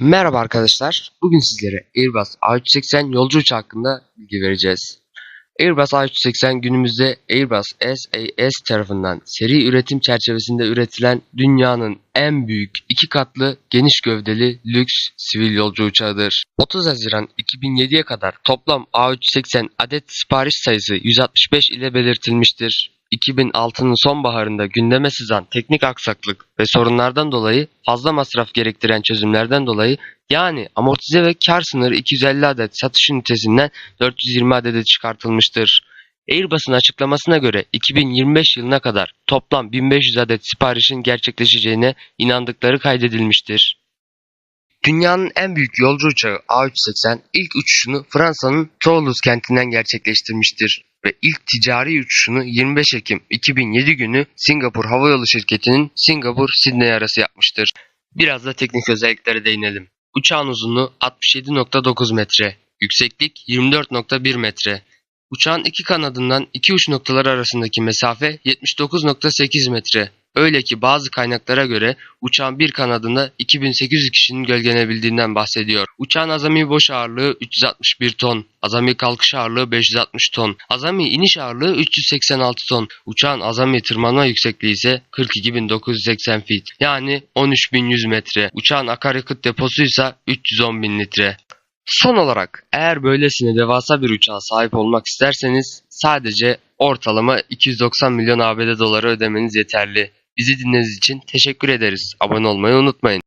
Merhaba arkadaşlar. Bugün sizlere Airbus A380 yolcu uçağı hakkında bilgi vereceğiz. Airbus A380 günümüzde Airbus SAS tarafından seri üretim çerçevesinde üretilen dünyanın en büyük iki katlı geniş gövdeli lüks sivil yolcu uçağıdır. 30 Haziran 2007'ye kadar toplam A380 adet sipariş sayısı 165 ile belirtilmiştir. 2006'nın sonbaharında gündeme sızan teknik aksaklık ve sorunlardan dolayı fazla masraf gerektiren çözümlerden dolayı yani amortize ve kar sınırı 250 adet satış ünitesinden 420 adede çıkartılmıştır. Airbus'un açıklamasına göre 2025 yılına kadar toplam 1500 adet siparişin gerçekleşeceğine inandıkları kaydedilmiştir. Dünyanın en büyük yolcu uçağı A380 ilk uçuşunu Fransa'nın Toulouse kentinden gerçekleştirmiştir ve ilk ticari uçuşunu 25 Ekim 2007 günü Singapur Havayolu Şirketi'nin Singapur-Sydney arası yapmıştır. Biraz da teknik özelliklere değinelim. Uçağın uzunluğu 67.9 metre, yükseklik 24.1 metre. Uçağın iki kanadından iki uç noktaları arasındaki mesafe 79.8 metre. Öyle ki bazı kaynaklara göre uçağın bir kanadında 2800 kişinin gölgelenebildiğinden bahsediyor. Uçağın azami boş ağırlığı 361 ton, azami kalkış ağırlığı 560 ton, azami iniş ağırlığı 386 ton. Uçağın azami tırmanma yüksekliği ise 42.980 feet yani 13.100 metre. Uçağın akaryakıt deposu ise 310.000 litre. Son olarak eğer böylesine devasa bir uçağa sahip olmak isterseniz sadece ortalama 290 milyon ABD doları ödemeniz yeterli. Bizi dinlediğiniz için teşekkür ederiz. Abone olmayı unutmayın.